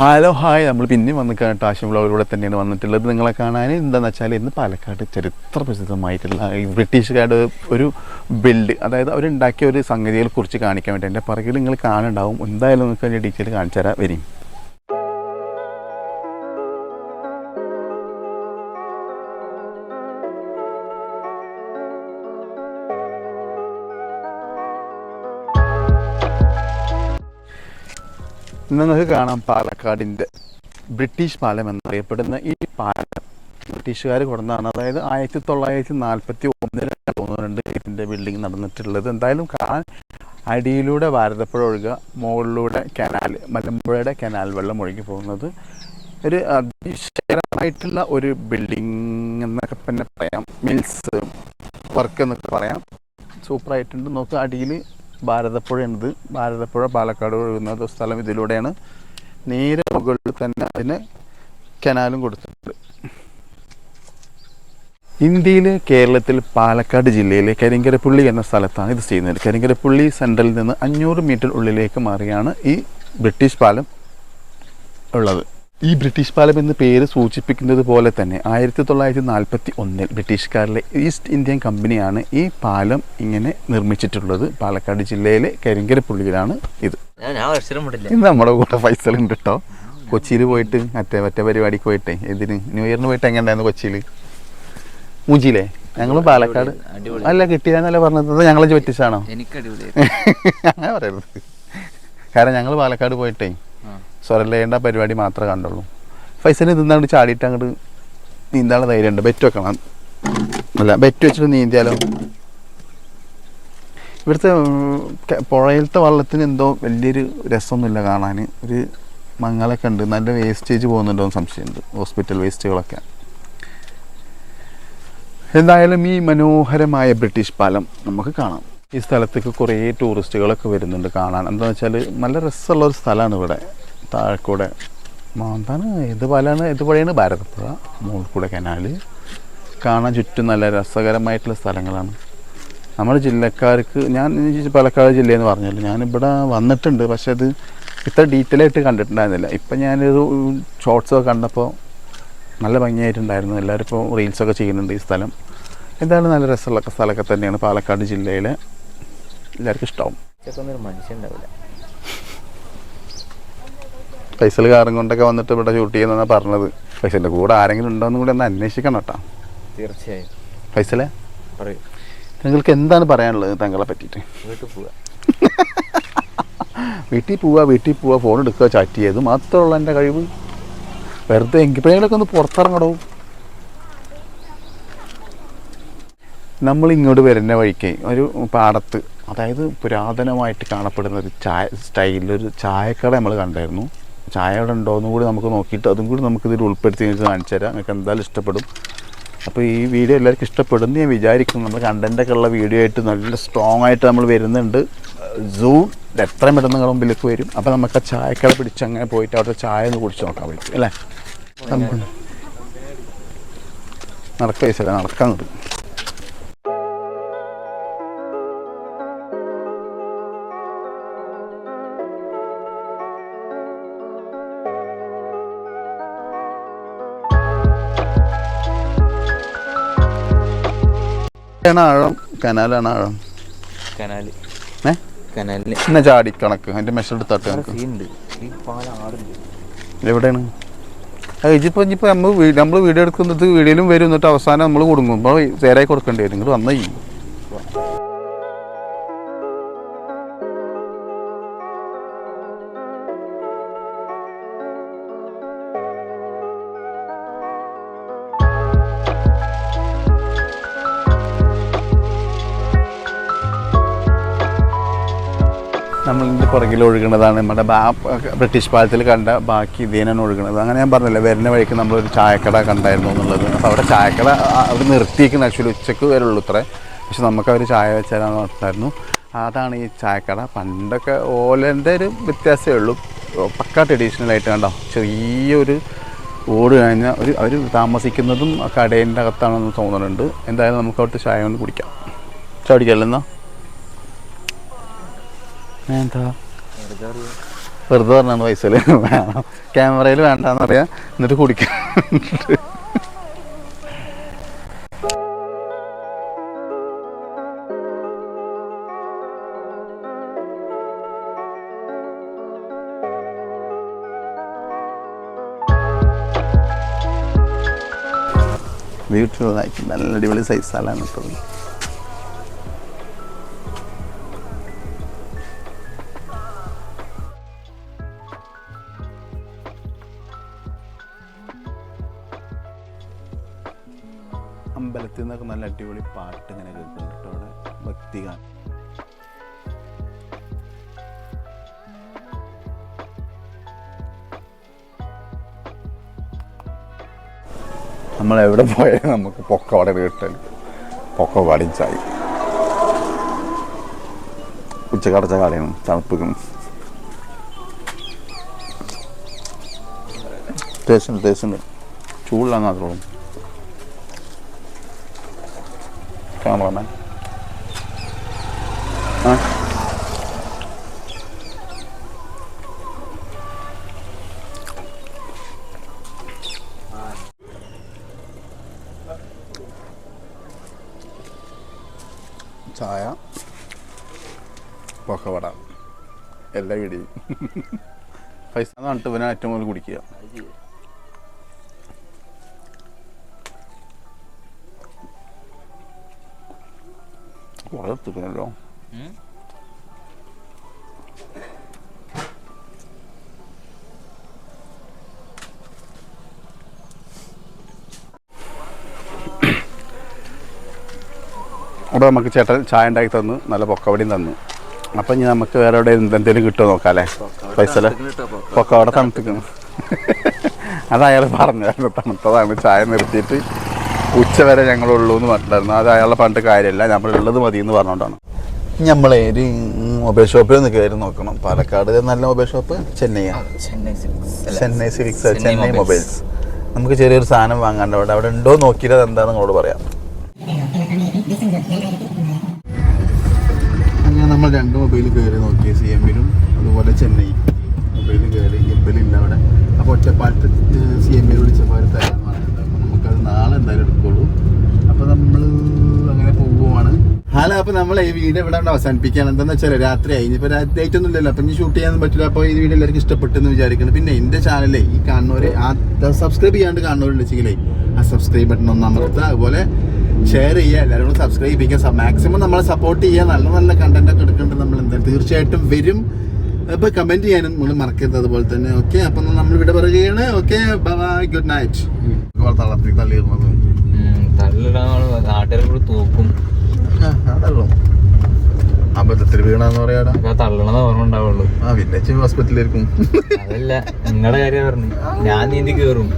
Hello hi നമ്മൾ പിന്നെ വന്ന് കേട്ടോ ആശുപത്രിയിലൂടെ തന്നെയാണ് വന്നിട്ടുള്ളത്. നിങ്ങളെ കാണാൻ എന്താണെന്ന് വെച്ചാൽ ഇന്ന് പാലക്കാട് ചരിത്ര പ്രസിദ്ധമായിട്ടുള്ള ഈ ബ്രിട്ടീഷുകാരുടെ ഒരു ബിൽഡ് അതായത് അവരുണ്ടാക്കിയ ഒരു സംഗതികളെ കുറിച്ച് കാണിക്കാൻ വേണ്ടി. എന്റെ പറകിൽ നിങ്ങൾ കാണുന്നുണ്ടാവും. എന്തായാലും നിങ്ങൾക്ക് അതിന്റെ ഡീറ്റെയിൽ കാണിച്ചു തരാം വരും. നിങ്ങൾക്ക് കാണാം പാലക്കാടിന്റെ ബ്രിട്ടീഷ് പാലം എന്നറിയപ്പെടുന്ന ഈ പാലം ബ്രിട്ടീഷുകാർ കൊടുന്നതാണ് അതായത് ആയിരത്തി തൊള്ളായിരത്തി നാൽപ്പത്തി ഒന്നിലാണ് തോന്നുന്നുണ്ട് ഇതിന്റെ ബിൽഡിംഗ് നടന്നിട്ടുള്ളത്. എന്തായാലും കാണാൻ അടിയിലൂടെ ഭാരതപ്പുഴ ഒഴുകുക മുകളിലൂടെ കനാൽ മലമ്പുഴയുടെ കനാൽ വെള്ളം ഒഴുകി പോകുന്നത് ഒരു അതിശയമായിട്ടുള്ള ഒരു ബിൽഡിംഗ് എന്നൊക്കെ തന്നെ പറയാം. മിൽസ് വർക്ക് എന്നൊക്കെ പറയാം. സൂപ്പറായിട്ടുണ്ട്. നോക്കുക അടിയിൽ ഭാരതപ്പുഴയുണ്ട് ഭാരതപ്പുഴ പാലക്കാട് ഒഴുകുന്ന സ്ഥലം ഇതിലൂടെയാണ് നേരെ മുകളിൽ തന്നെ അതിന് കനാലും കൊടുത്തിട്ടുണ്ട്. ഇന്ത്യയിലെ കേരളത്തിൽ പാലക്കാട് ജില്ലയിലെ കരിങ്കരപ്പുള്ളി എന്ന സ്ഥലത്താണ് ഇത് ചെയ്യുന്നത്. കരിങ്കരപ്പുള്ളി സെൻട്രലിൽ നിന്ന് അഞ്ഞൂറ് മീറ്റർ ഉള്ളിലേക്ക് മാറിയാണ് ഈ ബ്രിട്ടീഷ് പാലം ഉള്ളത്. ഈ ബ്രിട്ടീഷ് പാലം എന്ന പേര് സൂചിപ്പിക്കുന്നത് പോലെ തന്നെ ആയിരത്തി തൊള്ളായിരത്തി നാൽപ്പത്തി ഒന്നിൽ ബ്രിട്ടീഷുകാരിലെ ഈസ്റ്റ് ഇന്ത്യൻ കമ്പനിയാണ് ഈ പാലം ഇങ്ങനെ നിർമ്മിച്ചിട്ടുള്ളത്. പാലക്കാട് ജില്ലയിലെ കരിങ്കരപ്പുള്ളിയിലാണ് ഇത്. നമ്മുടെ കൂടെ ഫൈസൽ ഉണ്ട് കേട്ടോ കൊച്ചിയിൽ പോയിട്ട് മറ്റേ മറ്റേ പരിപാടിക്ക് പോയിട്ട്. ഇതിന് ന്യൂ ഇയറിന് പോയിട്ട് എങ്ങനെ ഉണ്ടായിരുന്നു കൊച്ചിയിൽ? മൂജിയിലെ? ഞങ്ങളും പാലക്കാട്. അല്ല കിട്ടിയതെന്നല്ല പറഞ്ഞത്? ഞങ്ങളെ പറ്റിച്ചാണോ? എനിക്ക് അങ്ങനെ പറയരുത് കാരണം ഞങ്ങൾ പാലക്കാട് പോയിട്ടേ. സ്വരല്ലേണ്ട പരിപാടി മാത്രമേ കണ്ടുള്ളൂ. ഫൈസലിന് ഇന്നാണ്ട് ചാടിയിട്ട് അങ്ങോട്ട് നീന്താനുള്ള ധൈര്യമുണ്ട്. ബെറ്റ് വെക്കണം. അല്ല ബെറ്റ് വെച്ചിട്ട് നീന്തിയാലോ? ഇവിടുത്തെ പുഴയിലത്തെ വള്ളത്തിന് എന്തോ വലിയൊരു രസമൊന്നുമില്ല കാണാൻ ഒരു മങ്ങളൊക്കെ ഉണ്ട്. നല്ല വേസ്റ്റേജ് പോകുന്നുണ്ടോ എന്ന് സംശയമുണ്ട്. ഹോസ്പിറ്റൽ വേസ്റ്റുകളൊക്കെ. എന്തായാലും ഈ മനോഹരമായ ബ്രിട്ടീഷ് പാലം നമുക്ക് കാണാം. ഈ സ്ഥലത്തേക്ക് കുറേ ടൂറിസ്റ്റുകളൊക്കെ വരുന്നുണ്ട് കാണാൻ. എന്താണെന്ന് വെച്ചാൽ നല്ല രസമുള്ള ഒരു സ്ഥലമാണ് ഇവിടെ. താഴെക്കൂടെ മാന്താണ്. ഏത് പാലാണ് ഏത് പുഴയാണ് ഭാരതപ്പുഴ. മുകളിൽ കനാല്. കാണാൻ ചുറ്റും നല്ല രസകരമായിട്ടുള്ള സ്ഥലങ്ങളാണ്. നമ്മുടെ ജില്ലക്കാർക്ക് ഞാൻ പാലക്കാട് ജില്ലയെന്ന് പറഞ്ഞല്ലോ. ഞാനിവിടെ വന്നിട്ടുണ്ട് പക്ഷേ അത് ഇത്ര ഡീറ്റെയിൽ ആയിട്ട് കണ്ടിട്ടുണ്ടായിരുന്നില്ല. ഇപ്പം ഞാനൊരു ഷോർട്സൊക്കെ കണ്ടപ്പോൾ നല്ല ഭംഗിയായിട്ടുണ്ടായിരുന്നു. എല്ലാവരും ഇപ്പോൾ റീൽസൊക്കെ ചെയ്യുന്നുണ്ട് ഈ സ്ഥലം. എന്തായാലും നല്ല രസമുള്ള സ്ഥലമൊക്കെ തന്നെയാണ് പാലക്കാട് ജില്ലയിലെ. എല്ലാവർക്കും ഇഷ്ടമാവും. മനുഷ്യൻ ഉണ്ടാവില്ല. ഫൈസൽ കാറും കൊണ്ടൊക്കെ വന്നിട്ട് ഇവിടെ ഷൂട്ട് ചെയ്യുന്നതാണ് പറഞ്ഞത്. ഫൈസലിന്റെ കൂടെ ആരെങ്കിലും ഉണ്ടോ എന്ന് കൂടി ഒന്ന് അന്വേഷിക്കണം കേട്ടോ. തീർച്ചയായും. ഫൈസലെ പറയൂ. നിങ്ങൾക്ക് എന്താണ് പറയാനുള്ളത് താങ്കളെ പറ്റിയിട്ട്? വീട്ടിൽ പോവുക. വീട്ടിൽ പോവുക വീട്ടിൽ പോവുക ഫോൺ എടുക്കുക ചാറ്റ് ചെയ്യുക ഇത് മാത്രമുള്ള എന്റെ കഴിവ്. വെറുതെ എങ്കിപ്പോഴെങ്കിലൊക്കെ ഒന്ന് പുറത്തിറങ്ങടോ. നമ്മൾ ഇങ്ങോട്ട് വരുന്ന വഴിക്ക് ഒരു പാടത്ത് അതായത് പുരാതനമായിട്ട് കാണപ്പെടുന്ന ഒരു ചായ സ്റ്റൈലിൽ ഒരു ചായക്കട നമ്മൾ കണ്ടായിരുന്നു. ചായ അവിടെ ഉണ്ടോ എന്നും കൂടി നമുക്ക് നോക്കിയിട്ട് അതും കൂടി നമുക്കിതിൽ ഉൾപ്പെടുത്തി കാണിച്ചു തരാം. നിങ്ങൾക്ക് എന്തായാലും ഇഷ്ടപ്പെടും. അപ്പോൾ ഈ വീഡിയോ എല്ലാവർക്കും ഇഷ്ടപ്പെടുമെന്ന് ഞാൻ വിചാരിക്കുന്നു. നമ്മൾ കണ്ടന്റൊക്കെ ഉള്ള വീഡിയോ ആയിട്ട് നല്ല സ്ട്രോങ് ആയിട്ട് നമ്മൾ വരുന്നുണ്ട്. സൂം എത്രയും പെട്ടെന്ന് നിങ്ങളുടെ മുമ്പിലേക്ക് വരും. അപ്പോൾ നമുക്ക് ആ ചായക്കട പിടിച്ച് അങ്ങനെ പോയിട്ട് അവിടുത്തെ ചായ ഒന്ന് കുടിച്ച് നോക്കാൻ പറ്റും അല്ലേ? നടക്കുക നടക്കാൻ കിട്ടും ആഴം കനാലാണ് ആഴം. കനാല് ഏ? കനാലിന് പിന്നെ ചാടി കണക്ക് അതിന്റെ മെഷർ എടുത്തട്ട് കണക്ക്. എവിടെയാണ് അത് ഇതിപ്പോൾ ഇനിയിപ്പോൾ നമ്മൾ നമ്മൾ വീഡിയോ എടുക്കുന്നത് വീഡിയോയിലും വരും എന്നിട്ട് അവസാനം നമ്മൾ കൊടുക്കും അപ്പോൾ ചേരായി കൊടുക്കേണ്ടി വരും. നിങ്ങൾ വന്നേ നമ്മളിന്റെ പുറകിൽ ഒഴുകുന്നതാണ് നമ്മുടെ ബ്രിട്ടീഷ് പാലത്തിൽ കണ്ട ബാക്കി ഇതേനാണ് ഒഴുകുന്നത്. അങ്ങനെ ഞാൻ പറഞ്ഞില്ല വരുന്ന വഴിക്ക് നമ്മളൊരു ചായക്കട കണ്ടായിരുന്നു എന്നുള്ളത്. അപ്പോൾ അവിടെ ചായക്കട അവർ നിർത്തിയിരിക്കുന്നത് ആക്ച്വലി ഉച്ചയ്ക്ക് വരുള്ളൂ ഇത്ര. പക്ഷെ നമുക്ക് അവർ ചായ വെച്ചാലാന്ന് പറഞ്ഞായിരുന്നു അതാണ് ഈ ചായക്കട. പണ്ടൊക്കെ ഓലന്റെ ഒരു വ്യത്യാസമേ ഉള്ളൂ. പക്ക ട്രഡീഷണൽ ആയിട്ട് കണ്ടോ? ചെറിയൊരു ഓട് കഴിഞ്ഞാൽ ഒരു അവർ താമസിക്കുന്നതും കടേന്റെ അകത്താണെന്ന് തോന്നുന്നുണ്ട് എന്തായാലും നമുക്ക് അവിടുത്തെ ചായ കൊണ്ട് കുടിക്കാം. ചാടിക്കല്ലെന്നാ എന്താ? വെറുതെ പറഞ്ഞാണ് വേണം. ക്യാമറയിൽ വേണ്ടാന്ന് പറയാ. എന്നിട്ട് കുടിക്കാൻ ബ്യൂട്ടിഫുൾ ആയിട്ട് നല്ല അടിപൊളി സൈസ് സ്ഥലമാണ് ഇപ്പോൾ അമ്പലത്തിൽ നിന്നൊക്കെ നല്ല അടിപൊളി പാട്ട് ഇങ്ങനെ കേൾക്കുന്നുണ്ട് അവിടെ അവിടെ. ഭക്തിഗാനം. നമ്മൾ എവിടെ പോയാലും നമുക്ക് പൊക്ക അവിടെ വീട്ടിൽ പൊക്ക ചായ. ഉച്ചക്കടച്ച കാലയാണ് തണുപ്പിക്കും ടേസ്റ്റ് ഉണ്ട് ടേസ്റ്റ് ഉണ്ട്. ചൂടില്ലാന്ന് മാത്രമേ ഉള്ളൂ ക്യാമറമാൻ ആ? ചായ പൊക്കവട എല്ലാം ഇടി. പൈസ. എന്നിട്ട് ഇവനെ ഏറ്റവും കൂടുതൽ കുടിക്കുക. എടുത്തിട്ടുണ്ടല്ലോ ഉം? അവിടെ നമുക്ക് ചേട്ടൻ ചായ ഉണ്ടാക്കി തന്നു നല്ല പൊക്കവടിയും തന്നു. അപ്പം ഇനി നമുക്ക് വേറെ എവിടെ എന്തെങ്കിലും കിട്ടുമോ നോക്കാം അല്ലേ? പൈസ പൊക്കവട തണുത്തിക്കുന്നു അത് അയാൾ പറഞ്ഞായിരുന്നു തണുത്തതാണ് ചായ നിർത്തിയിട്ട്. ഉച്ച വരെ ഞങ്ങളുള്ളൂ എന്ന് പറഞ്ഞിട്ടുണ്ടായിരുന്നു. അത് അയാളെ പണ്ട് കാര്യമല്ല. നമ്മളുള്ളത് മതി എന്ന് പറഞ്ഞുകൊണ്ടാണ്. നമ്മളെ ഒരു മൊബൈൽ ഷോപ്പിൽ ഒന്ന് കയറി നോക്കണം. പാലക്കാട് നല്ല മൊബൈൽ ഷോപ്പ് ചെന്നൈയാണ് ചെന്നൈ ചെന്നൈ സിൽക്സ് ചെന്നൈ മൊബൈൽസ്. നമുക്ക് ചെറിയൊരു സാധനം വാങ്ങാണ്ട് അവിടെ അവിടെ ഉണ്ടോ നോക്കിയിട്ട് എന്താണെന്ന് നിങ്ങളോട് പറയാം. അങ്ങനെ നമ്മൾ രണ്ട് മൊബൈൽ കയറി നോക്കി സി എമ്മിലും അതുപോലെ ചെന്നൈ മൊബൈൽ കയറി എബിലില്ല അവിടെ. അപ്പോൾ ഒറ്റപ്പാലത്ത് സി എമ്മിൽ വിളിച്ചപ്പോൾ അവർ തരാമെന്ന് പറഞ്ഞിട്ടുണ്ട് അപ്പോൾ നമുക്കത് നാളെ എന്തായാലും എടുക്കുള്ളൂ അപ്പോൾ നമ്മൾ അങ്ങനെ പോവുകയാണ് ഹലോ അപ്പോൾ നമ്മൾ ഈ വീഡിയോ ഇവിടെ കൊണ്ട് അവസാനിപ്പിക്കുകയാണ്. എന്താണെന്ന് വെച്ചാൽ രാത്രി ആയി. ഇപ്പൊ ഡേറ്റ് ഒന്നും ഇല്ലല്ലോ. അപ്പൊ ഇനി ഷൂട്ട് ചെയ്യാൻ പറ്റില്ല. അപ്പോൾ ഈ വീഡിയോ എല്ലാവർക്കും ഇഷ്ടപ്പെട്ടു എന്ന് വിചാരിക്കുന്നു. പിന്നെ എന്റെ ചാനലേ ഈ കാണുന്നവരെ ആ സബ്സ്ക്രൈബ് ചെയ്യാണ്ട് കാണുന്നവരുണ്ടെങ്കിലേ ആ സബ്സ്ക്രൈബ് ബട്ടൺ ഒന്ന് അമർത്തുക അതുപോലെ ഷെയർ ചെയ്യുക. എല്ലാവരും കൂടെ സബ്സ്ക്രൈബ് ചെയ്യുക മാക്സിമം നമ്മളെ സപ്പോർട്ട് ചെയ്യുക. നല്ല നല്ല കണ്ടന്റ് ഒക്കെ എടുക്കേണ്ടത് നമ്മൾ എന്താ തീർച്ചയായിട്ടും വരും. അപ്പോൾ കമന്റ് ചെയ്യാനും നിങ്ങൾ മറക്കരുത്. അതുപോലെ തന്നെ ഓക്കെ അപ്പം നമ്മൾ ഇവിടെ പറയുകയാണ്. ഓക്കെ ബൈ ഗുഡ് നൈറ്റ് തള്ളത്തി തള്ളിയിരുന്നത് തള്ളിടാൻ നാട്ടുകാരെ കൂടെ തൂക്കും. അബദ്ധത്തിൽ വീണാന്ന് പറയാടാ തള്ളണത് ഓർമ്മ ഉണ്ടാവുള്ളൂ. ആ പിന്നെ ഹോസ്പിറ്റലിലായിരിക്കും അതല്ല നിങ്ങളുടെ കാര്യം പറഞ്ഞു. ഞാൻ നീന്തി കേറും.